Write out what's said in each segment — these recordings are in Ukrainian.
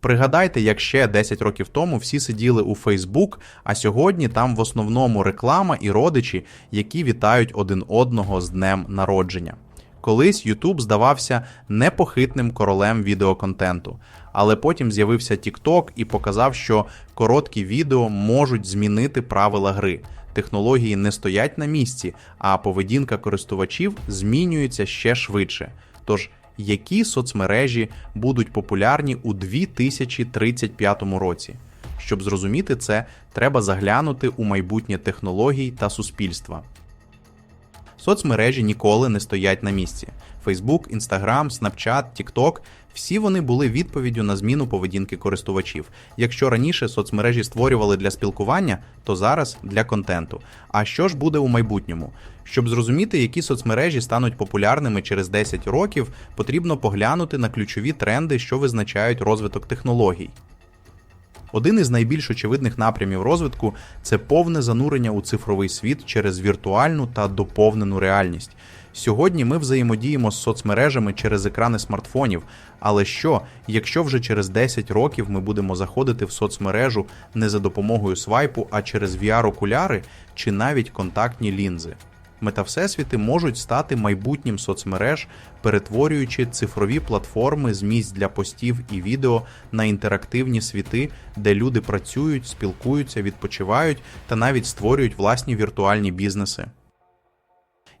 Пригадайте, як ще 10 років тому всі сиділи у Фейсбук, а сьогодні там в основному реклама і родичі, які вітають один одного з днем народження. Колись YouTube здавався непохитним королем відеоконтенту, але потім з'явився TikTok і показав, що короткі відео можуть змінити правила гри. Технології не стоять на місці, а поведінка користувачів змінюється ще швидше. Тож, які соцмережі будуть популярні у 2035 році? Щоб зрозуміти це, треба заглянути у майбутнє технологій та суспільства. Соцмережі ніколи не стоять на місці. Facebook, Instagram, Snapchat, TikTok – всі вони були відповіддю на зміну поведінки користувачів. Якщо раніше соцмережі створювали для спілкування, то зараз для контенту. А що ж буде у майбутньому? Щоб зрозуміти, які соцмережі стануть популярними через 10 років, потрібно поглянути на ключові тренди, що визначають розвиток технологій. Один із найбільш очевидних напрямів розвитку це повне занурення у цифровий світ через віртуальну та доповнену реальність. Сьогодні ми взаємодіємо з соцмережами через екрани смартфонів. Але що, якщо вже через 10 років ми будемо заходити в соцмережу не за допомогою свайпу, а через VR-окуляри чи навіть контактні лінзи? Метавсесвіти можуть стати майбутнім соцмереж, перетворюючи цифрові платформи з місць для постів і відео на інтерактивні світи, де люди працюють, спілкуються, відпочивають та навіть створюють власні віртуальні бізнеси.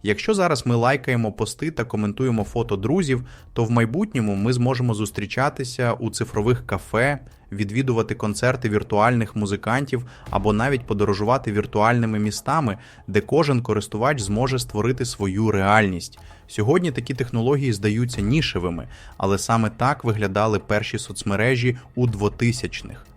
Якщо зараз ми лайкаємо пости та коментуємо фото друзів, то в майбутньому ми зможемо зустрічатися у цифрових кафе, відвідувати концерти віртуальних музикантів або навіть подорожувати віртуальними містами, де кожен користувач зможе створити свою реальність. Сьогодні такі технології здаються нішевими, але саме так виглядали перші соцмережі у 2000-х.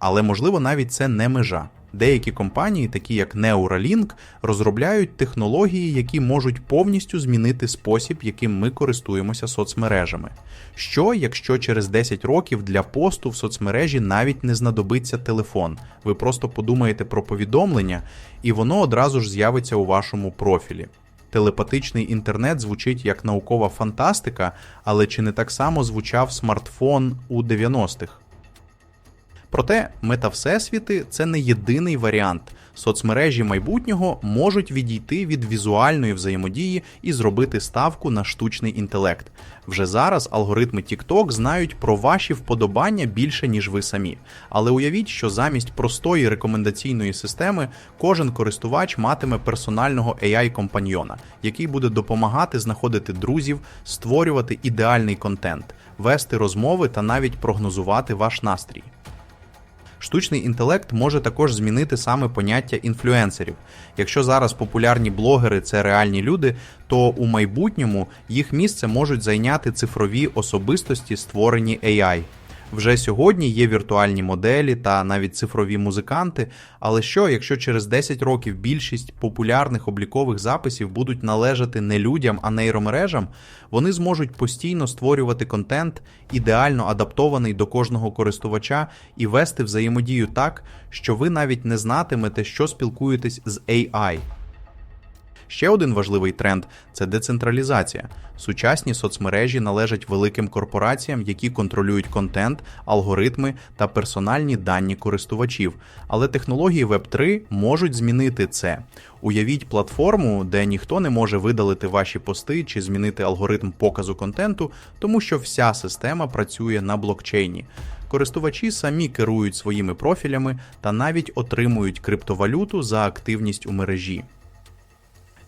Але можливо навіть це не межа. Деякі компанії, такі як Neuralink, розробляють технології, які можуть повністю змінити спосіб, яким ми користуємося соцмережами. Що, якщо через 10 років для посту в соцмережі навіть не знадобиться телефон, ви просто подумаєте про повідомлення, і воно одразу ж з'явиться у вашому профілі. Телепатичний інтернет звучить як наукова фантастика, але чи не так само звучав смартфон у 90-х? Проте мета-всесвіти це не єдиний варіант. Соцмережі майбутнього можуть відійти від візуальної взаємодії і зробити ставку на штучний інтелект. Вже зараз алгоритми TikTok знають про ваші вподобання більше, ніж ви самі. Але уявіть, що замість простої рекомендаційної системи кожен користувач матиме персонального AI-компаньйона, який буде допомагати знаходити друзів, створювати ідеальний контент, вести розмови та навіть прогнозувати ваш настрій. Штучний інтелект може також змінити саме поняття інфлюенсерів. Якщо зараз популярні блогери це реальні люди, то у майбутньому їх місце можуть зайняти цифрові особистості, створені AI. Вже сьогодні є віртуальні моделі та навіть цифрові музиканти. Але що, якщо через 10 років більшість популярних облікових записів будуть належати не людям, а нейромережам, вони зможуть постійно створювати контент, ідеально адаптований до кожного користувача, і вести взаємодію так, що ви навіть не знатимете, що спілкуєтесь з AI. Ще один важливий тренд це децентралізація. Сучасні соцмережі належать великим корпораціям, які контролюють контент, алгоритми та персональні дані користувачів. Але технології Web3 можуть змінити це. Уявіть платформу, де ніхто не може видалити ваші пости чи змінити алгоритм показу контенту, тому що вся система працює на блокчейні. Користувачі самі керують своїми профілями та навіть отримують криптовалюту за активність у мережі.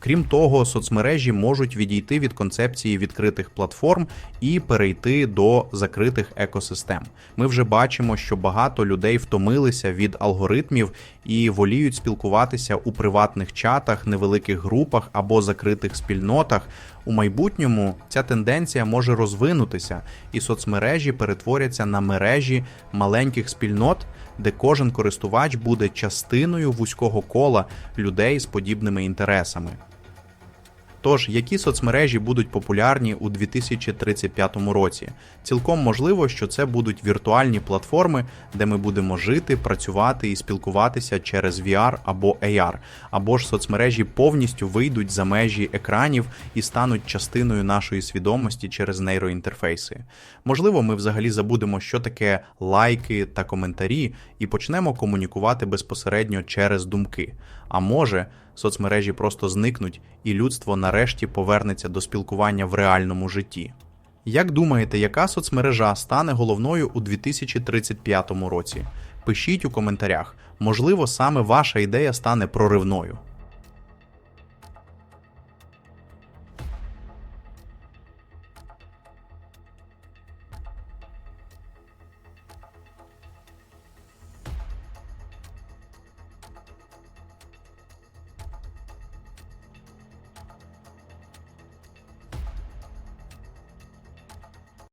Крім того, соцмережі можуть відійти від концепції відкритих платформ і перейти до закритих екосистем. Ми вже бачимо, що багато людей втомилися від алгоритмів і воліють спілкуватися у приватних чатах, невеликих групах або закритих спільнотах. У майбутньому ця тенденція може розвинутися, і соцмережі перетворяться на мережі маленьких спільнот, де кожен користувач буде частиною вузького кола людей з подібними інтересами. Тож, які соцмережі будуть популярні у 2035 році? Цілком можливо, що це будуть віртуальні платформи, де ми будемо жити, працювати і спілкуватися через VR або AR, або ж соцмережі повністю вийдуть за межі екранів і стануть частиною нашої свідомості через нейроінтерфейси. Можливо, ми взагалі забудемо, що таке лайки та коментарі, і почнемо комунікувати безпосередньо через думки. А може, соцмережі просто зникнуть, і людство нарешті повернеться до спілкування в реальному житті. Як думаєте, яка соцмережа стане головною у 2035 році? Пишіть у коментарях. Можливо, саме ваша ідея стане проривною.